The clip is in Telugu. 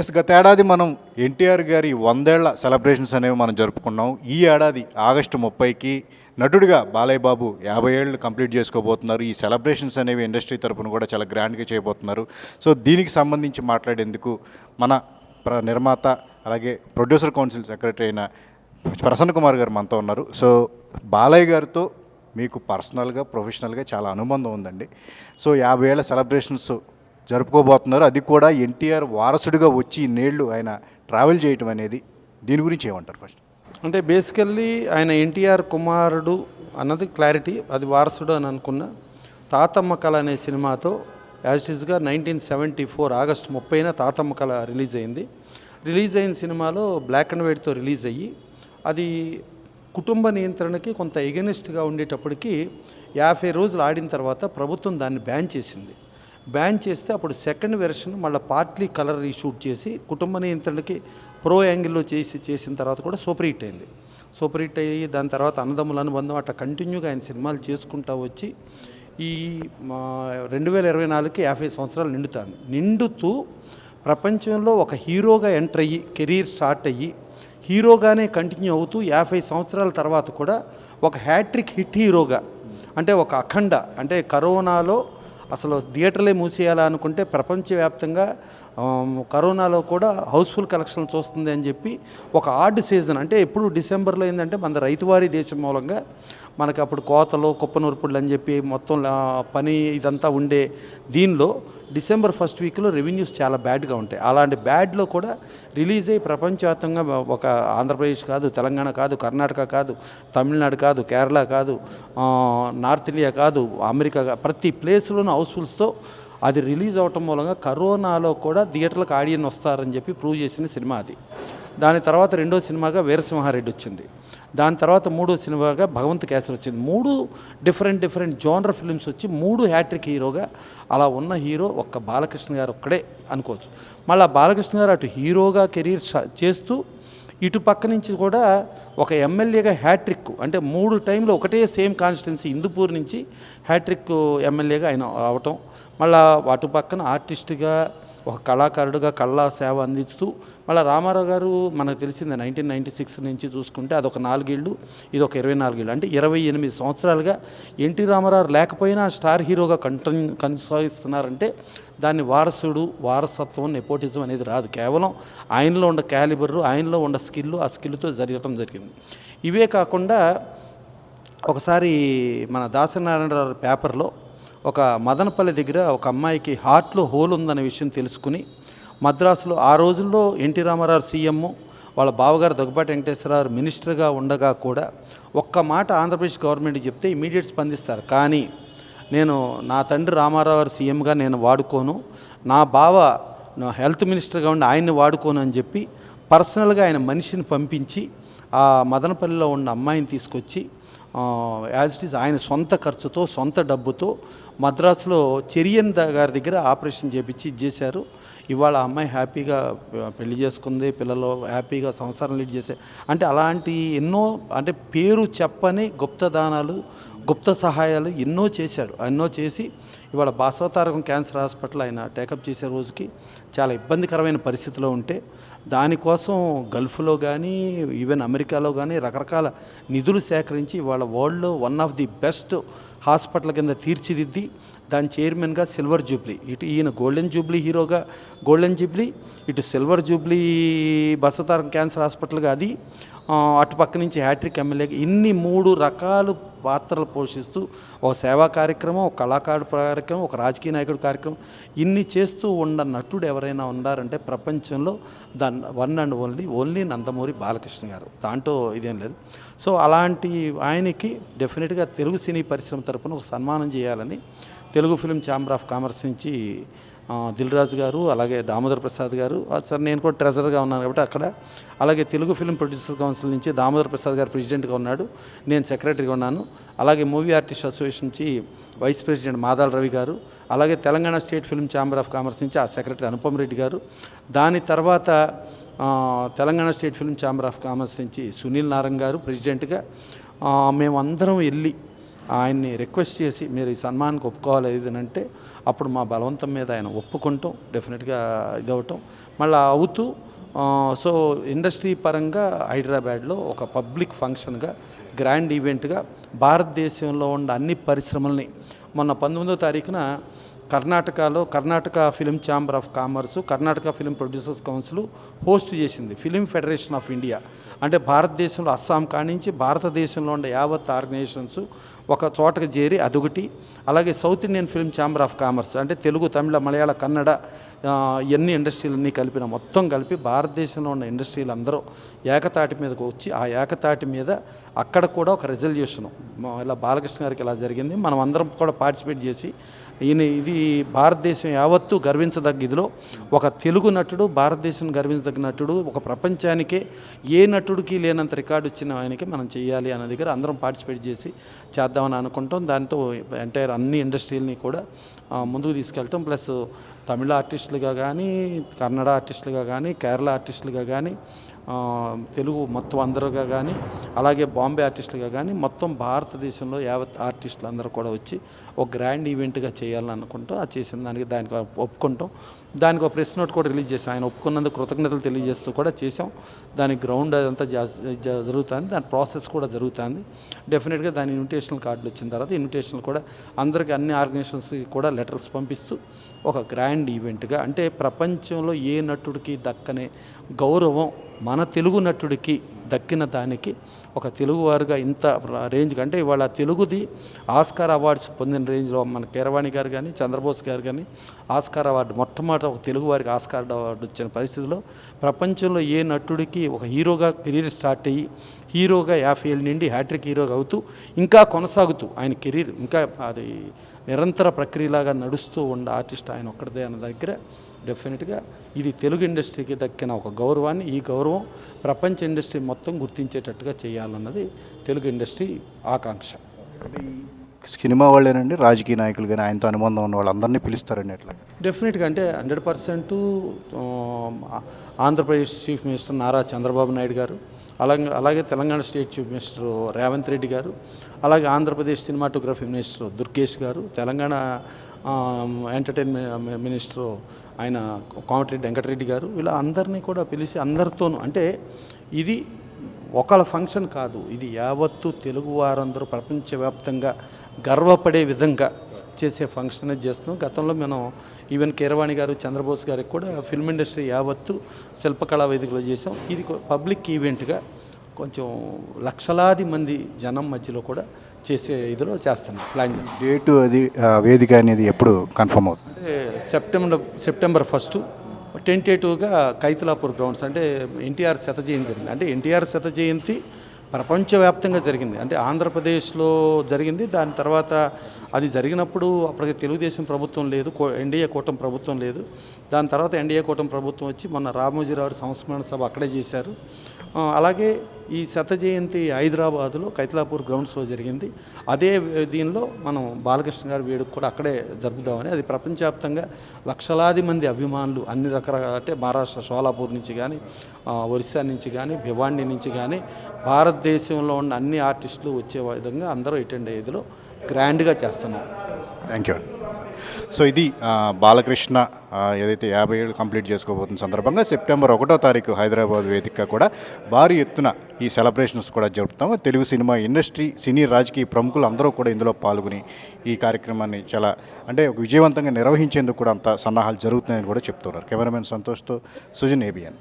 ఎస్ గత ఏడాది మనం ఎన్టీఆర్ గారి వందేళ్ళ సెలబ్రేషన్స్ అనేవి మనం జరుపుకున్నాం. ఈ ఏడాది ఆగస్టు ముప్పైకి నటుడిగా బాలయ్య బాబు యాభై ఏళ్ళు కంప్లీట్ చేసుకోబోతున్నారు. ఈ సెలబ్రేషన్స్ అనేవి ఇండస్ట్రీ తరపున కూడా చాలా గ్రాండ్గా చేయబోతున్నారు. సో దీనికి సంబంధించి మాట్లాడేందుకు మన ప్ర నిర్మాత అలాగే ప్రొడ్యూసర్ కౌన్సిల్ సెక్రటరీ అయిన ప్రసన్న కుమార్ గారు మనతో ఉన్నారు. సో బాలయ్య గారితో మీకు పర్సనల్గా ప్రొఫెషనల్గా చాలా అనుబంధం ఉందండి. సో యాభై ఏళ్ళ సెలబ్రేషన్స్ జరుపుకోబోతున్నారు. అది కూడా ఎన్టీఆర్ వారసుడిగా వచ్చి నేళ్ళు ఆయన ట్రావెల్ చేయటం అనేది దీని గురించి ఏమంటారు ఫస్ట్? అంటే బేసికల్లీ ఆయన ఎన్టీఆర్ కుమారుడు అన్నది క్లారిటీ అది వారసుడు అని అనుకున్న తాతమ్మ కళ అనే సినిమాతో యాజ్ ఇస్గా నైన్టీన్ సెవెంటీ ఫోర్ ఆగస్ట్ ముప్పైన తాతమ్మ కళ రిలీజ్ అయింది. రిలీజ్ అయిన సినిమాలో బ్లాక్ అండ్ వైట్తో రిలీజ్ అయ్యి అది కుటుంబ నియంత్రణకి కొంత ఎగనిస్ట్గా ఉండేటప్పటికి యాభై రోజులు ఆడిన తర్వాత ప్రభుత్వం దాన్ని బ్యాన్ చేసింది. బ్యాన్ చేస్తే అప్పుడు సెకండ్ వెర్షన్ మళ్ళీ పార్ట్లీ కలర్ రీషూట్ చేసి కుటుంబ నియంత్రణకి ప్రో యాంగిల్లో చేసి చేసిన తర్వాత కూడా సూపర్ హిట్ అయింది. సూపర్ హిట్ అయ్యి దాని తర్వాత అన్నదమ్ముల అనుబంధం అట్లా కంటిన్యూగా ఆయన సినిమాలు చేసుకుంటా వచ్చి ఈ మా రెండు వేల ఇరవై నాలుగుకి యాభై సంవత్సరాలు నిండుతాను. నిండుతూ ప్రపంచంలో ఒక హీరోగా ఎంటర్ అయ్యి కెరీర్ స్టార్ట్ అయ్యి హీరోగానే కంటిన్యూ అవుతూ యాభై సంవత్సరాల తర్వాత కూడా ఒక హ్యాట్రిక్ హిట్ హీరోగా అంటే ఒక అఖండ అంటే కరోనాలో అసలు థియేటర్లే మూసేయాలా అనుకుంటే ప్రపంచవ్యాప్తంగా కరోనాలో కూడా హౌస్ఫుల్ కలెక్షన్ చూస్తుంది అని చెప్పి ఒక ఆర్డ్ సీజన్. అంటే ఎప్పుడు డిసెంబర్లో ఏంటంటే మన రైతువారి దేశం మూలంగా మనకి అప్పుడు కోతలు కుప్పనూర్పుళ్ళు అని చెప్పి మొత్తం పని ఇదంతా ఉండే దీనిలో డిసెంబర్ ఫస్ట్ వీక్లో రెవెన్యూస్ చాలా బ్యాడ్గా ఉంటాయి. అలాంటి బ్యాడ్లో కూడా రిలీజ్ అయ్యి ప్రపంచవ్యాప్తంగా ఒక ఆంధ్రప్రదేశ్ కాదు తెలంగాణ కాదు కర్ణాటక కాదు తమిళనాడు కాదు కేరళ కాదు నార్త్ ఇండియా కాదు అమెరికా కా- ప్రతి ప్లేస్లోనూ హౌస్ఫుల్స్తో అది రిలీజ్ అవటం మూలంగా కరోనాలో కూడా థియేటర్లకు ఆడియన్ వస్తారని చెప్పి ప్రూవ్ చేసిన సినిమా అది. దాని తర్వాత రెండో సినిమాగా వీరసింహారెడ్డి వచ్చింది. దాని తర్వాత మూడో సినిమాగా భగవంత్ కేసరి వచ్చింది. మూడు డిఫరెంట్ డిఫరెంట్ జోనర్ ఫిల్మ్స్ వచ్చి మూడు హ్యాట్రిక్ హీరోగా అలా ఉన్న హీరో ఒక్క బాలకృష్ణ గారు ఒక్కడే అనుకోవచ్చు. మళ్ళీ బాలకృష్ణ గారు అటు హీరోగా కెరీర్ చేస్తూ ఇటు పక్క నుంచి కూడా ఒక ఎమ్మెల్యేగా హ్యాట్రిక్ అంటే మూడు టైంలో ఒకటే సేమ్ కాన్స్టిట్యున్సీ ఇందుపూర్ నుంచి హ్యాట్రిక్ ఎమ్మెల్యేగా ఆయన అవటం. మళ్ళీ అటు పక్కన ఆర్టిస్ట్గా ఒక కళాకారుడుగా కళ్ళ సేవ అందిస్తూ మళ్ళీ రామారావు గారు మనకు తెలిసిందే నైన్టీన్ నైంటీ సిక్స్ నుంచి చూసుకుంటే అదొక నాలుగేళ్ళు ఇది ఒక ఇరవై నాలుగేళ్ళు అంటే ఇరవై ఎనిమిది సంవత్సరాలుగా ఎన్టీ రామారావు లేకపోయినా స్టార్ హీరోగా కంటిన్యూ కొనసాగిస్తున్నారంటే దాన్ని వారసుడు వారసత్వం నెపోటిజం అనేది రాదు. కేవలం ఆయనలో ఉన్న క్యాలిబరు ఆయనలో ఉన్న స్కిల్ ఆ స్కిల్తో జరగటం జరిగింది. ఇవే కాకుండా ఒకసారి మన దాసనారాయణరావు పేపర్లో ఒక మదనపల్లి దగ్గర ఒక అమ్మాయికి హార్ట్లో హోల్ ఉందనే విషయం తెలుసుకుని మద్రాసులో ఆ రోజుల్లో ఎన్టీ రామారావు సీఎం వాళ్ళ బావగారు దగ్గుబాటి వెంకటేశ్వరరావు మినిస్టర్గా ఉండగా కూడా ఒక్క మాట ఆంధ్రప్రదేశ్ గవర్నమెంట్ చెప్తే ఇమీడియట్ స్పందిస్తారు. కానీ నేను నా తండ్రి రామారావు గారు సీఎంగా నేను వాడుకోను. నా బావ నా హెల్త్ మినిస్టర్గా ఉండి ఆయన్ని వాడుకోను అని చెప్పి పర్సనల్గా ఆయన మనిషిని పంపించి ఆ మదనపల్లిలో ఉన్న అమ్మాయిని తీసుకొచ్చి యాజ్ ఇట్ ఈస్ ఆయన సొంత ఖర్చుతో సొంత డబ్బుతో మద్రాసులో చెరియన్ గారి దగ్గర ఆపరేషన్ చేపించి ఇచ్చేశారు. ఇవాళ అమ్మాయి హ్యాపీగా పెళ్ళి చేసుకుంది పిల్లలు హ్యాపీగా సంసారం లీడ్ చేసే అంటే అలాంటి ఎన్నో అంటే పేరు చెప్పని గుప్తదానాలు గుప్త సహాయాలు ఎన్నో చేశాడు. ఎన్నో చేసి ఇవాళ బాసవతారకం క్యాన్సర్ హాస్పిటల్ ఆయన టేకప్ చేసే రోజుకి చాలా ఇబ్బందికరమైన పరిస్థితిలో ఉంటే దానికోసం గల్ఫ్లో కానీ ఈవెన్ అమెరికాలో కానీ రకరకాల నిధులు సేకరించి ఇవాళ వరల్డ్లో one of the best hospital కింద తీర్చిదిద్ది దాని చైర్మన్గా సిల్వర్ జూబ్లీ. ఇటు ఈయన గోల్డెన్ జూబ్లీ హీరోగా గోల్డెన్ జూబ్లీ ఇటు సిల్వర్ జూబ్లీ బసతారం క్యాన్సర్ హాస్పిటల్గా అది అటుపక్క అటు పక్క నుంచి హ్యాట్రిక్ ఎమ్మెల్యేగా ఇన్ని మూడు రకాలు పాత్రలు పోషిస్తూ ఒక సేవా కార్యక్రమం ఒక కళాకారుడు కార్యక్రమం ఒక రాజకీయ నాయకుడు కార్యక్రమం ఇన్ని చేస్తూ ఉన్న నటుడు ఎవరైనా ఉన్నారంటే ప్రపంచంలో than one and only only Nandamuri Balakrishna garu. దాంట్లో ఇదేం లేదు. సో అలాంటి ఆయనకి డెఫినెట్గా తెలుగు సినీ పరిశ్రమ తరపున ఒక సన్మానం చేయాలని Telugu film chamber of commerce నుంచి దిల్రాజు దిల్ రాజు గారు అలాగే దామోదర్ ప్రసాద్ గారు. ఆ, సార్ నేను కూడా ట్రెజరర్గా ఉన్నాను కాబట్టి అక్కడ. అలాగే తెలుగు ఫిల్మ్ ప్రొడ్యూసర్ కౌన్సిల్ నుంచి దామోదర్ ప్రసాద్ గారు ప్రెసిడెంట్గా ఉన్నాడు. నేను సెక్రటరీగా ఉన్నాను. అలాగే మూవీ ఆర్టిస్ట్ అసోసియేషన్ నుంచి వైస్ ప్రెసిడెంట్ మాదాల రవి గారు. అలాగే Telangana state film chamber of commerce నుంచి ఆ సెక్రటరీ అనుపమ్ రెడ్డి గారు. దాని తర్వాత Telangana state film chamber of commerce నుంచి సునీల్ నారంగ్ గారు ప్రెసిడెంట్గా. మేము మేమందరం వెళ్ళి ఆయన్ని రిక్వెస్ట్ చేసి మీరు ఈ సన్మానానికి ఒప్పుకోవాలి ఇది అంటే అప్పుడు మా బలవంతం మీద ఆయన ఒప్పుకుంటాం డెఫినెట్గా ఇదవటం మళ్ళీ అవుతూ సో ఇండస్ట్రీ పరంగా హైదరాబాద్లో ఒక పబ్లిక్ ఫంక్షన్గా గ్రాండ్ ఈవెంట్గా భారతదేశంలో ఉన్న అన్ని పరిశ్రమల్ని మొన్న పంతొమ్మిదో తారీఖున కర్ణాటకలో Karnataka film chamber of commerce Karnataka film producers council host చేసింది. Film federation of India. అంటే భారతదేశంలో అస్సాం కానించి భారతదేశంలో ఉండే యావత్ ఆర్గనైజేషన్స్ ఒక చోటకు చేరి అదొకటి. అలాగే south Indian film chamber of commerce అంటే తెలుగు తమిళ మలయాళ కన్నడ ఎన్ని ఇండస్ట్రీలన్నీ కలిపిన మొత్తం కలిపి భారతదేశంలో ఉన్న ఇండస్ట్రీలు అందరూ ఏకతాటి మీదకు వచ్చి ఆ ఏకతాటి మీద అక్కడ కూడా ఒక రెజల్యూషను ఇలా బాలకృష్ణ గారికి ఇలా జరిగింది. మనం అందరం కూడా పార్టిసిపేట్ చేసి ఈయన ఇది భారతదేశం యావత్తు గర్వించదగ్గ ఇదిలో ఒక తెలుగు నటుడు భారతదేశం గర్వించదగ్గ నటుడు ఒక ప్రపంచానికే ఏ నటుడికి లేనంత రికార్డు వచ్చిన ఆయనకి మనం చేయాలి అన్న దగ్గర అందరం పార్టిసిపేట్ చేసి చేద్దామని అనుకుంటాం. దాంతో ఎంటైర్ అన్ని ఇండస్ట్రీలని కూడా ముందుకు తీసుకెళ్ళటం. ప్లస్ తమిళ ఆర్టిస్టులుగా కానీ కన్నడ ఆర్టిస్టులుగా కానీ కేరళ ఆర్టిస్టులుగా కానీ తెలుగు మొత్తం అందరుగా కానీ అలాగే బాంబే ఆర్టిస్టులుగా కానీ మొత్తం భారతదేశంలో యావత్ ఆర్టిస్టులు అందరూ కూడా వచ్చి ఒక గ్రాండ్ ఈవెంట్గా చేయాలని అనుకుంటాం అది చేసిన దానికి దానికి ఒప్పుకుంటాం. దానికి ఒక ప్రెస్ నోట్ కూడా రిలీజ్ చేసాం ఆయన ఒప్పుకున్నందుకు కృతజ్ఞతలు తెలియజేస్తూ కూడా చేసాం దానికి గ్రౌండ్ అదంతా జరుగుతుంది. దాని ప్రాసెస్ కూడా జరుగుతుంది. డెఫినెట్గా దాని ఇన్విటేషనల్ కార్డులు వచ్చిన తర్వాత ఇన్విటేషన్ కూడా అందరికీ అన్ని ఆర్గనైజేషన్స్కి కూడా లెటర్స్ పంపిస్తూ ఒక గ్రాండ్ ఈవెంట్గా అంటే ప్రపంచంలో ఏ నటుడికి దక్కనే గౌరవం మన తెలుగు నటుడికి దక్కిన దానికి ఒక తెలుగువారుగా ఇంత రేంజ్ అంటే ఇవాళ తెలుగుది ఆస్కార్ అవార్డ్స్ పొందిన రేంజ్లో మన కీరవాణి గారు కానీ చంద్రబోస్ గారు కానీ ఆస్కార్ అవార్డు మొట్టమొదట ఒక తెలుగువారికి ఆస్కార్ అవార్డు వచ్చిన పరిస్థితిలో ప్రపంచంలో ఏ నటుడికి ఒక హీరోగా కెరీర్ స్టార్ట్ అయ్యి హీరోగా యాభై ఏళ్ళ నుండి హ్యాట్రిక్ హీరోగా అవుతూ ఇంకా కొనసాగుతూ ఆయన కెరీర్ ఇంకా అది నిరంతర ప్రక్రియలాగా నడుస్తూ ఉన్న ఆర్టిస్ట్ ఆయన ఒక్కడిదే అన్న దగ్గర డెఫినెట్గా ఇది తెలుగు ఇండస్ట్రీకి దక్కిన ఒక గౌరవాన్ని ఈ గౌరవం ప్రపంచ ఇండస్ట్రీ మొత్తం గుర్తించేటట్టుగా చేయాలన్నది తెలుగు ఇండస్ట్రీ ఆకాంక్ష. సినిమా వాళ్ళేనండి? రాజకీయ నాయకులు కానీ ఆయనతో అనుబంధం ఉన్న వాళ్ళందరినీ పిలుస్తారండి ఎట్లా? డెఫినెట్గా అంటే hundred percent Andhra Pradesh chief minister Nara Chandrababu Naidu garu అలాగే అలాగే Telangana state chief minister Revanth Reddy garu అలాగే ఆంధ్రప్రదేశ్ సినిమాటోగ్రఫీ మినిస్టర్ దుర్గేష్ గారు తెలంగాణ ఎంటర్టైన్మెంట్ మినిస్టర్ ఆయన కోమటిరెడ్డి వెంకటరెడ్డి గారు ఇలా అందరినీ కూడా పిలిచి అందరితోనూ అంటే ఇది ఒకళ్ళ ఫంక్షన్ కాదు ఇది యావత్తు తెలుగు వారందరూ ప్రపంచవ్యాప్తంగా గర్వపడే విధంగా చేసే ఫంక్షన్ చేస్తున్నాం. గతంలో మనం ఈవెన్ కీరవాణి గారు చంద్రబోస్ గారికి కూడా ఫిల్మ్ ఇండస్ట్రీ యావత్తు శిల్పకళా వేదికలో చేసాం ఇది పబ్లిక్ ఈవెంట్గా కొంచెం లక్షలాది మంది జనం మధ్యలో కూడా చేసే ఇదిలో చేస్తున్నాం. ప్లాన్ డేటు అది వేదిక అనేది ఎప్పుడు కన్ఫర్మ్ అవుతుంది? September September first. టెంటేటివ్గా Kaithalapur grounds అంటే ఎన్టీఆర్ శత జయంతి జరిగింది. అంటే ఎన్టీఆర్ శత జయంతి ప్రపంచవ్యాప్తంగా జరిగింది. అంటే ఆంధ్రప్రదేశ్లో జరిగింది. దాని తర్వాత అది జరిగినప్పుడు అప్పటికి తెలుగుదేశం ప్రభుత్వం లేదు ఎన్డీఏ కూటమి ప్రభుత్వం లేదు. దాని తర్వాత ఎన్డీఏ కూటమి ప్రభుత్వం వచ్చి మొన్న రామోజీరావు సంస్మరణ సభ అక్కడే చేశారు. అలాగే ఈ శత జయంతి హైదరాబాదులో కైతలాపూర్ గ్రౌండ్స్లో జరిగింది. అదే దీనిలో మనం బాలకృష్ణ గారి వేడుక కూడా అక్కడే జరుపుదామని అది ప్రపంచవ్యాప్తంగా లక్షలాది మంది అభిమానులు అన్ని రకాల అంటే మహారాష్ట్ర షోలాపూర్ నుంచి కానీ ఒరిస్సా నుంచి కానీ భివాండి నుంచి కానీ భారతదేశంలో ఉన్న అన్ని ఆర్టిస్టులు వచ్చే విధంగా అందరూ అటెండ్ అయ్యేదిలో గ్రాండ్గా చేస్తున్నాం. Thank you. సో ఇది బాలకృష్ణ ఏదైతే యాభై ఏళ్ళు కంప్లీట్ చేసుకోబోతున్న సందర్భంగా సెప్టెంబర్ ఒకటో తారీఖు హైదరాబాద్ వేదిక కూడా భారీ ఎత్తున ఈ సెలబ్రేషన్స్ కూడా జరుపుతాము. తెలుగు సినిమా ఇండస్ట్రీ సినీ రాజకీయ ప్రముఖులు అందరూ కూడా ఇందులో పాల్గొని ఈ కార్యక్రమాన్ని చాలా అంటే విజయవంతంగా నిర్వహించేందుకు కూడా అంత సన్నాహాలు జరుగుతున్నాయని కూడా చెప్తున్నారు. కెమెరామెన్ సంతోష్తో సుజన్ ఏబియన్